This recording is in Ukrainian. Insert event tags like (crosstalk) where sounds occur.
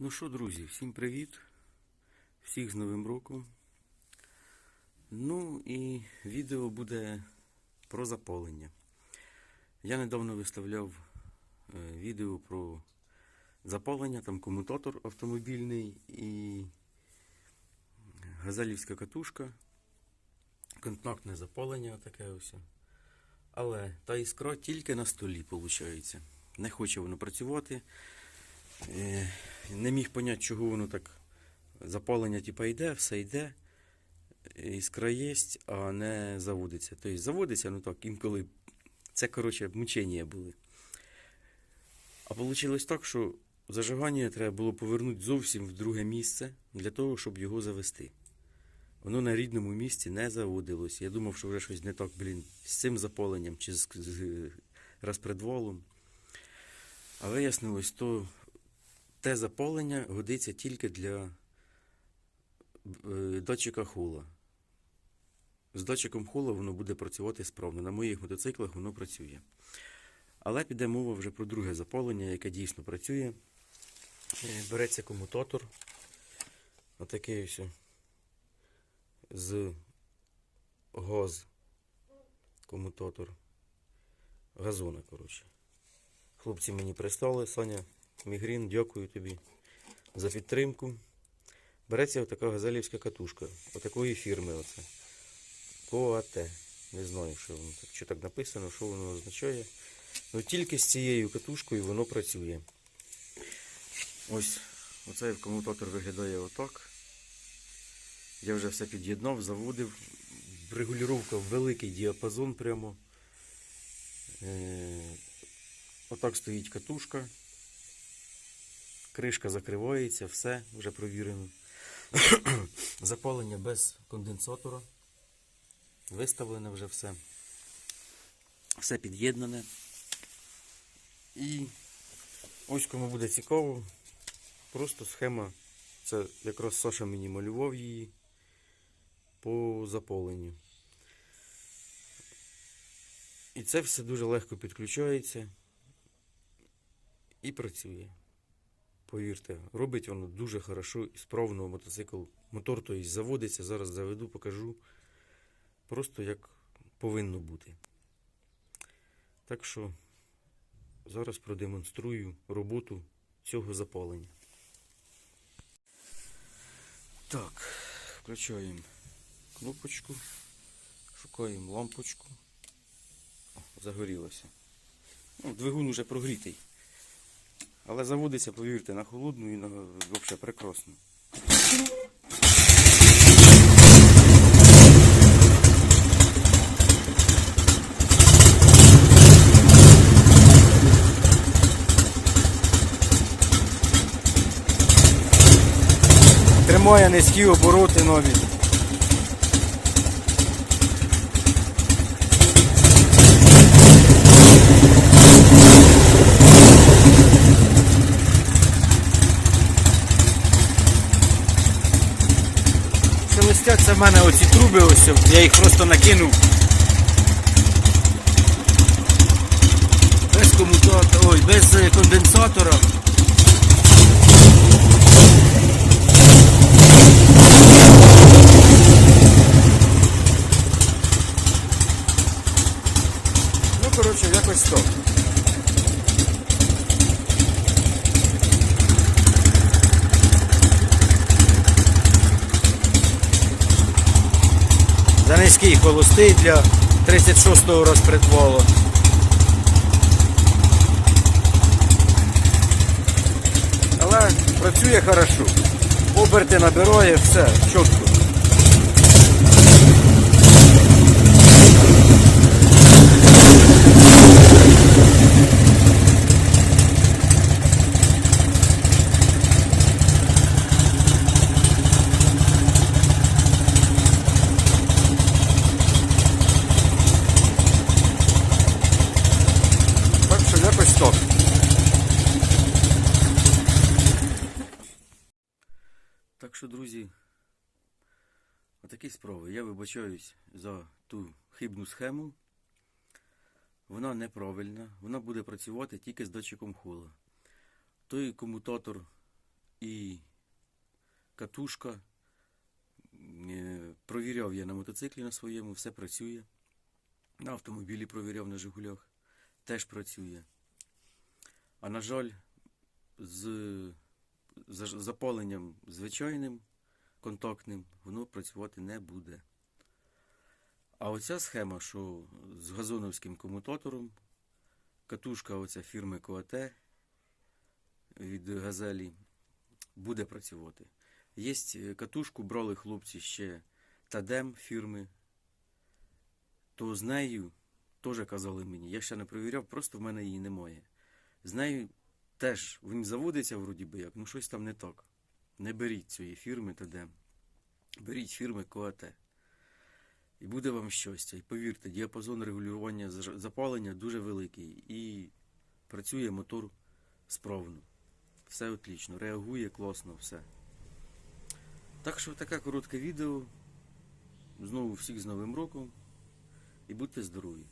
Ну що, друзі, всім привіт. Всіх з Новим роком. Ну і відео буде про запалення. Я недавно виставляв е, відео про запалення, там комутатор автомобільний і газелівська катушка. Контактне запалення таке ось. Але та іскра тільки на столі, виходить. Не хоче воно працювати. Е, Не міг поняти, чого воно так. Запалення типа йде, все йде. Іскра є, а не заводиться. Тобто заводиться, ну так, інколи. Це, коротше, мучення були. А вийшло так, що зажигання треба було повернути зовсім в друге місце для того, щоб його завести. Воно на рідному місці не заводилось. Я думав, що вже щось не так, блін, з цим запаленням чи з розпредвалом. А вияснилось, то те запалення годиться тільки для е, датчика хула. З датчиком хула воно буде працювати справно. На моїх мотоциклах воно працює. Але піде мова вже про друге запалення, яке дійсно працює. Е, Береться комутатор. Отакий ось з газ комутатор. Газона, коротше. Хлопці мені пристали. Саня Мігрін, дякую тобі за підтримку. Береться отака газелівська катушка. Отакої фірми оце. КОАТ. Не знаю, що воно так, що так написано, що воно означає. Ну тільки з цією катушкою воно працює. Ось оцей комутатор виглядає отак. Я вже все під'єднав, заводив. Регулювання великий діапазон прямо. Е, Отак стоїть катушка. Кришка закривається, все вже провірено. (clears throat) Запалення без конденсатора. Виставлене вже все. Все під'єднане. І ось кому буде цікаво, просто схема. Це якраз Саша мені малював її по запаленню. І це все дуже легко підключається і працює. Повірте, робить воно дуже хорошо і справно мотоцикл. Мотор той заводиться, зараз заведу, покажу. Просто як повинно бути. Так що зараз продемонструю роботу цього запалення. Так, включаємо кнопочку, шукаємо лампочку. О, загорілося. Ну, двигун уже прогрітий. Але заводиться, повірте, на холодну і на взагалі прекрасно. Тримає низькі обороти нові. Шелестяться в мене оці труби, ось, я їх просто накинув. Без комутатора, ой, без е, конденсатора. Ну, коротше, якось так. За низький холостий для 36-го розпритволу. Але працює хорошо. Оберти набирає, все, чітко. Так що якось так. Так що, друзі, отакі справи. Я вибачаюсь за ту хибну схему. Вона неправильна. Вона буде працювати тільки з датчиком хула. Той комутатор і катушка. Е, Провіряв я на мотоциклі на своєму, все працює. На автомобілі провіряв на Жигулях, теж працює. А на жаль, з запаленням звичайним, контактним, воно працювати не буде. А оця схема, що з газоновським комутатором, катушка оця фірми Коате від газелі буде працювати. Є катушку, брали хлопці ще Тадем фірми, то з нею теж казали мені, я ще не перевіряв, просто в мене її немає. З нею теж він заводиться вроді би як, ну щось там не так. Не беріть цієї фірми Тадем. Беріть фірми Коате. І буде вам щастя. І повірте, діапазон регулювання запалення дуже великий. І працює мотор справно. Все отлично, реагує класно, все. Так що таке коротке відео. Знову всіх з Новим роком. І будьте здорові!